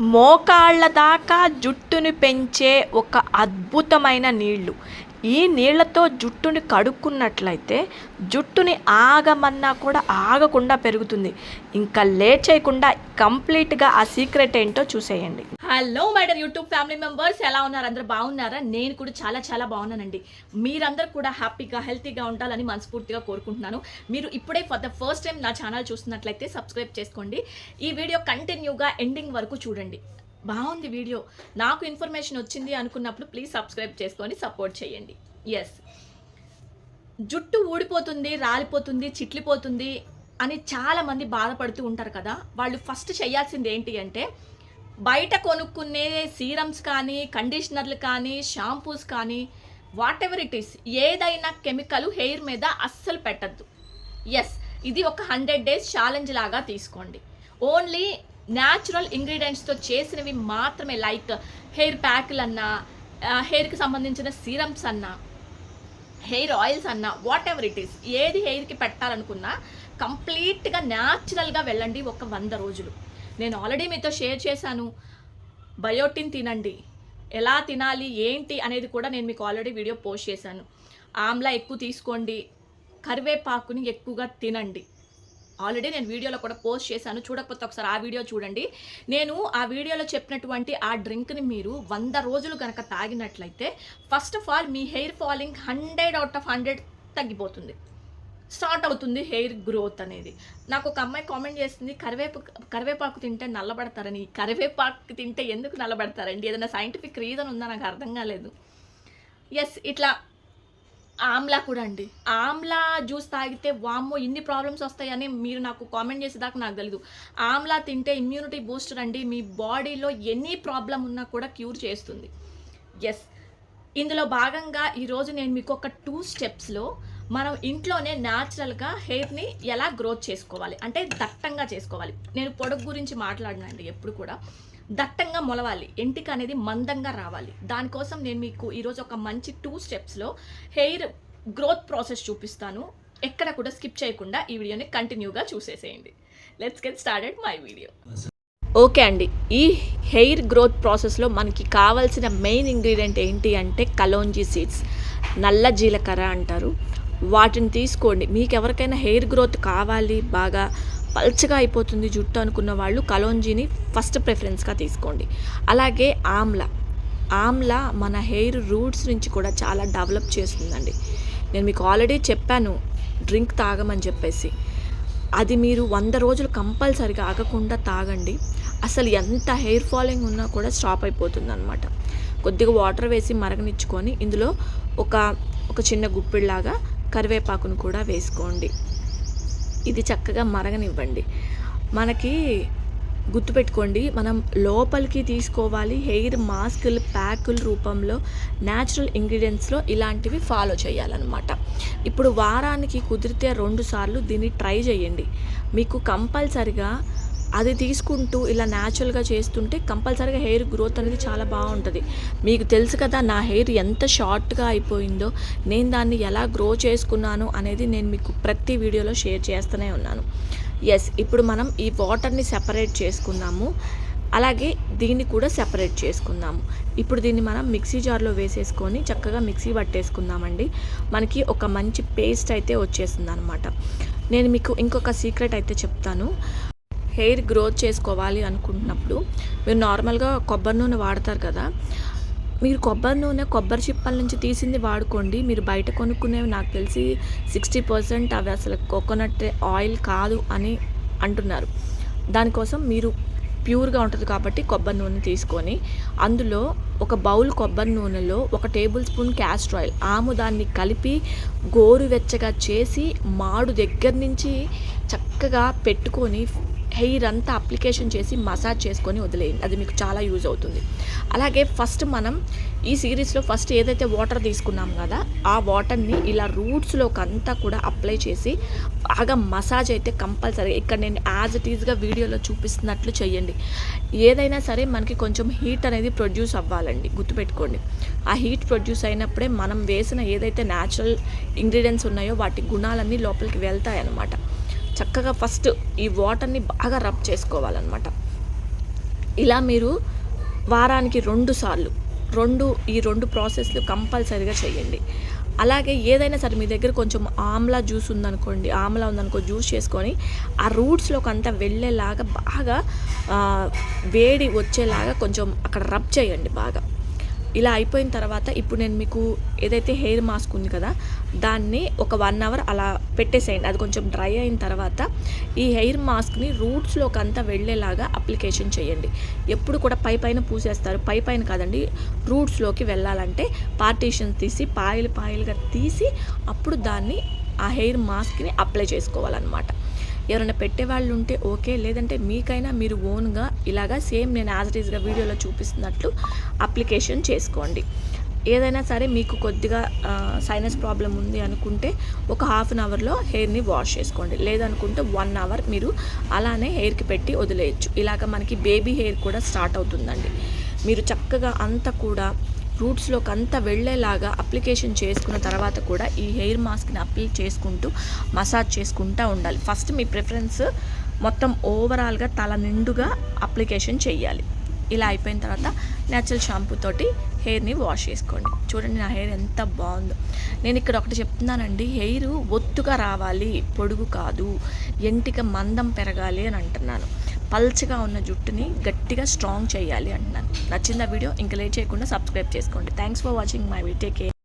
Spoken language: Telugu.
మోకాళ్ళ దాకా జుట్టుని పెంచే ఒక అద్భుతమైన నీళ్ళు ఈ నీళ్ళతో జుట్టుని కడుక్కున్నట్లయితే జుట్టుని ఆగమన్నా కూడా ఆగకుండా పెరుగుతుంది. ఇంకా లేట్ చేయకుండా కంప్లీట్గా ఆ సీక్రెట్ ఏంటో చూసేయండి. Hello madam YouTube family members ఎలా ఉన్నారు? అందరు బాగున్నారా? నేను కూడా చాలా చాలా బాగున్నానండి. మీరందరూ కూడా హ్యాపీగా హెల్తీగా ఉండాలని మనస్ఫూర్తిగా కోరుకుంటున్నాను. మీరు ఇప్పుడే ఫర్ ద ఫస్ట్ టైం నా ఛానల్ చూస్తున్నట్లయితే సబ్స్క్రైబ్ చేసుకోండి. ఈ వీడియో కంటిన్యూగా ఎండింగ్ వరకు చూడండి. బాగుంది వీడియో. నాకు ఇన్ఫర్మేషన్ వచ్చింది అనుకున్నప్పుడు ప్లీజ్ సబ్స్క్రైబ్ చేసుకొని సపోర్ట్ చేయండి. ఎస్ జుట్టు ఊడిపోతుంది రాలిపోతుంది చిట్లిపోతుంది అని చాలామంది బాధపడుతూ ఉంటారు కదా. వాళ్ళు ఫస్ట్ చేయాల్సింది ఏంటి అంటే బయట కొనుక్కునే సీరమ్స్ కానీ కండిషనర్లు కానీ షాంపూస్ కానీ వాట్ ఎవర్ ఇట్ ఈస్ ఏదైనా కెమికల్ హెయిర్ మీద అస్సలు పెట్టద్దు. ఎస్ ఇది ఒక హండ్రెడ్ డేస్ ఛాలెంజ్ లాగా తీసుకోండి. ఓన్లీ న్యాచురల్ ఇంగ్రీడియంట్స్తో చేసినవి మాత్రమే లైక్ హెయిర్ ప్యాక్లు అన్నా హెయిర్కి సంబంధించిన సీరమ్స్ అన్నా హెయిర్ ఆయిల్స్ అన్నా వాట్ ఎవర్ ఇట్ ఈస్ ఏది హెయిర్కి పెట్టాలనుకున్నా కంప్లీట్గా న్యాచురల్గా వెళ్ళండి ఒక వంద రోజులు. నేను ఆల్రెడీ మీతో షేర్ చేశాను. బయోటిన్ తినండి. ఎలా తినాలి ఏంటి అనేది కూడా నేను మీకు ఆల్రెడీ వీడియో పోస్ట్ చేశాను. ఆమ్లా ఎక్కువ తీసుకోండి. కరివేపాకుని ఎక్కువగా తినండి. ఆల్రెడీ నేను వీడియోలో కూడా పోస్ట్ చేశాను. చూడకపోతే ఒకసారి ఆ వీడియో చూడండి. నేను ఆ వీడియోలో చెప్పినటువంటి ఆ డ్రింక్ని మీరు వంద రోజులు కనుక తాగినట్లయితే first of all me hair falling hundred out of hundred తగ్గిపోతుంది. స్టార్ట్ అవుతుంది హెయిర్ గ్రోత్ అనేది. నాకు ఒక అమ్మాయి కామెంట్ చేస్తుంది కరివేపు కరివేపాకు తింటే నల్లబడతారని. కరివేపాకు తింటే ఎందుకు నల్లబడతారండి? ఏదైనా సైంటిఫిక్ రీజన్ ఉందా? నాకు అర్థం కాలేదు. ఎస్ ఇట్లా ఆమ్లా కూడా అండి. ఆమ్లా జ్యూస్ తాగితే వామ్మో ఇన్ని ప్రాబ్లమ్స్ వస్తాయని మీరు నాకు కామెంట్ చేసేదాకా నాకు తెలీదు. ఆమ్లా తింటే ఇమ్యూనిటీ బూస్టర్ అండి. మీ బాడీలో ఎనీ ప్రాబ్లం ఉన్నా కూడా క్యూర్ చేస్తుంది. ఎస్ ఇందులో భాగంగా ఈరోజు నేను మీకు ఒక టూ స్టెప్స్లో మనం ఇంట్లోనే న్యాచురల్గా హెయిర్ని ఎలా గ్రోత్ చేసుకోవాలి? అంటే దట్టంగా చేసుకోవాలి. నేను పొడుగు గురించి మాట్లాడినండి ఎప్పుడు కూడా. దట్టంగా మొలవాలి. ఎంటిక అనేది మందంగా రావాలి. దానికోసం నేను మీకు ఈరోజు ఒక మంచి టూ స్టెప్స్లో హెయిర్ గ్రోత్ ప్రాసెస్ చూపిస్తాను. ఎక్కడ కూడా స్కిప్ చేయకుండా ఈ వీడియోని కంటిన్యూగా చూసేసేయండి. Let's get started my video okay అండి. ఈ హెయిర్ గ్రోత్ ప్రాసెస్లో మనకి కావాల్సిన మెయిన్ ఇంగ్రీడియంట్ ఏంటి అంటే కలోంజీ సీడ్స్. నల్ల జీలకర్ర అంటారు. వాటిని తీసుకోండి. మీకు ఎవరికైనా హెయిర్ గ్రోత్ కావాలి బాగా పల్చగా అయిపోతుంది జుట్టు అనుకున్న వాళ్ళు కలోంజీని ఫస్ట్ ప్రిఫరెన్స్గా తీసుకోండి. అలాగే ఆమ్లా. ఆమ్లా మన హెయిర్ రూట్స్ నుంచి కూడా చాలా డెవలప్ చేస్తుందండి. నేను మీకు ఆల్రెడీ చెప్పాను డ్రింక్ తాగమని చెప్పేసి. అది మీరు వంద రోజులు కంపల్సరిగా ఆగకుండా తాగండి. అసలు ఎంత హెయిర్ ఫాలింగ్ ఉన్నా కూడా స్టాప్ అయిపోతుంది అనమాట కొద్దిగా వాటర్ వేసి మరగనిచ్చుకొని ఇందులో ఒక ఒక చిన్న గుప్పిడిలాగా కరివేపాకును కూడా వేసుకోండి. ఇది చక్కగా మరగనివ్వండి. మనకి గుర్తుపెట్టుకోండి మనం లోపలికి తీసుకోవాలి హెయిర్ మాస్కులు ప్యాకుల రూపంలో న్యాచురల్ ఇంగ్రీడియంట్స్లో ఇలాంటివి ఫాలో చేయాలన్నమాట. ఇప్పుడు వారానికి కుదిరితే రెండు సార్లు దీన్ని ట్రై చేయండి. మీకు కంపల్సరిగా అది తీసుకుంటూ ఇలా న్యాచురల్గా చేస్తుంటే కంపల్సరీగా హెయిర్ గ్రోత్ అనేది చాలా బాగుంటుంది. మీకు తెలుసు కదా నా హెయిర్ ఎంత షార్ట్గా అయిపోయిందో నేను దాన్ని ఎలా గ్రో చేసుకున్నాను అనేది నేను మీకు ప్రతి వీడియోలో షేర్ చేస్తూనే ఉన్నాను. ఎస్ ఇప్పుడు మనం ఈ వాటర్ని సెపరేట్ చేసుకుందాము. అలాగే దీన్ని కూడా సెపరేట్ చేసుకుందాము. ఇప్పుడు దీన్ని మనం మిక్సీ జార్లో వేసేసుకొని చక్కగా మిక్సీ పట్టేసుకుందామండి. మనకి ఒక మంచి పేస్ట్ అయితే వచ్చేస్తుంది అనమాట నేను మీకు ఇంకొక సీక్రెట్ అయితే చెప్తాను. హెయిర్ గ్రోత్ చేసుకోవాలి అనుకుంటున్నప్పుడు మీరు నార్మల్గా కొబ్బరి నూనె వాడతారు కదా మీరు కొబ్బరి నూనె కొబ్బరి చిప్పల నుంచి తీసింది వాడుకోండి. మీరు బయట కొనుక్కునేవి నాకు తెలిసి సిక్స్టీ పర్సెంట్ అవి అసలు కోకోనట్ ఆయిల్ కాదు అని అంటున్నారు. దానికోసం మీరు ప్యూర్గా ఉంటుంది కాబట్టి కొబ్బరి నూనె తీసుకొని అందులో ఒక బౌల్ కొబ్బరి నూనెలో ఒక టేబుల్ స్పూన్ క్యాస్టర్ ఆయిల్ ఆముదాన్ని కలిపి గోరువెచ్చగా చేసి మాడు దగ్గర నుంచి చక్కగా పెట్టుకొని హెయిర్ అంతా అప్లికేషన్ చేసి మసాజ్ చేసుకొని వదిలేయండి. అది మీకు చాలా యూజ్ అవుతుంది. అలాగే ఫస్ట్ మనం ఈ సిరీస్లో ఫస్ట్ ఏదైతే వాటర్ తీసుకున్నాం కదా ఆ వాటర్ని ఇలా రూట్స్లోకి అంతా కూడా అప్లై చేసి బాగా మసాజ్ అయితే కంపల్సరీ ఇక్కడ నేను యాజ్ ఇట్ ఈజ్గా వీడియోలో చూపిస్తున్నట్లు చేయండి ఏదైనా సరే మనకి కొంచెం హీట్ అనేది ప్రొడ్యూస్ అవ్వాలండి. గుర్తుపెట్టుకోండి. ఆ హీట్ ప్రొడ్యూస్ అయినప్పుడే మనం వేసిన ఏదైతే న్యాచురల్ ఇంగ్రీడియంట్స్ ఉన్నాయో వాటి గుణాలన్నీ లోపలికి వెళ్తాయి అన్నమాట చక్కగా ఫస్ట్ ఈ వాటర్ని బాగా రబ్ చేసుకోవాలన్నమాట. ఇలా మీరు వారానికి రెండు సార్లు రెండు ఈ రెండు ప్రాసెస్లు కంపల్సరీగా చేయండి. అలాగే ఏదైనా సరే మీ దగ్గర కొంచెం ఆమ్లా జ్యూస్ ఉందనుకోండి ఆమ్లా ఉందనుకో జ్యూస్ చేసుకొని ఆ రూట్స్లోకి అంతా వెళ్ళేలాగా బాగా వేడి వచ్చేలాగా కొంచెం అక్కడ రబ్ చేయండి బాగా. ఇలా అయిపోయిన తర్వాత ఇప్పుడు నేను మీకు ఏదైతే హెయిర్ మాస్క్ ఉంది కదా దాన్ని ఒక వన్ అవర్ అలా పెట్టేసేయండి. అది కొంచెం డ్రై అయిన తర్వాత ఈ హెయిర్ మాస్క్ని రూట్స్లోకి అంతా వెళ్ళేలాగా అప్లికేషన్ చేయండి. ఎప్పుడు కూడా పై పైన పూసేస్తారు. పై పైన కాదండి రూట్స్లోకి వెళ్ళాలంటే పార్టీషన్స్ తీసి పాయలు పాయలుగా తీసి అప్పుడు దాన్ని ఆ హెయిర్ మాస్క్ని అప్లై చేసుకోవాలన్నమాట. ఎవరైనా పెట్టేవాళ్ళు ఉంటే ఓకే లేదంటే మీకైనా మీరు ఓన్గా ఇలాగా సేమ్ నేను యాజ్ ఇట్ ఈస్గా వీడియోలో చూపిస్తున్నట్లు అప్లికేషన్ చేసుకోండి. ఏదైనా సరే మీకు కొద్దిగా సైనస్ ప్రాబ్లం ఉంది అనుకుంటే ఒక హాఫ్ అన్ అవర్లో హెయిర్ని వాష్ చేసుకోండి. లేదనుకుంటే వన్ అవర్ మీరు అలానే హెయిర్కి పెట్టి వదిలేయచ్చు. ఇలాగ మనకి బేబీ హెయిర్ కూడా స్టార్ట్ అవుతుందండి. మీరు చక్కగా అంతా కూడా రూట్స్లోకి అంతా వెళ్ళేలాగా అప్లికేషన్ చేసుకున్న తర్వాత కూడా ఈ హెయిర్ మాస్క్ని అప్లై చేసుకుంటూ మసాజ్ చేసుకుంటూ ఉండాలి. ఫస్ట్ మీ ప్రిఫరెన్స్ మొత్తం ఓవరాల్గా తల నిండుగా అప్లికేషన్ చేయాలి ఇలా అయిపోయిన తర్వాత న్యాచురల్ షాంపూ తోటి హెయిర్ని వాష్ చేసుకోండి. చూడండి నా హెయిర్ ఎంత బాగుందో. నేను ఇక్కడ ఒకటి చెప్తున్నానండి హెయిర్ ఒత్తుగా రావాలి పొడుగు కాదు ఎంటిక మందం పెరగాలి అని అంటున్నాను. పల్చగా ఉన్న జుట్టుని గట్టిగా స్ట్రాంగ్ చేయాలి అంటున్నాను. నచ్చిందా వీడియో? ఇంకా లేట్ చేయకుండా సబ్స్క్రైబ్ చేసుకోండి. Thanks for watching my we take care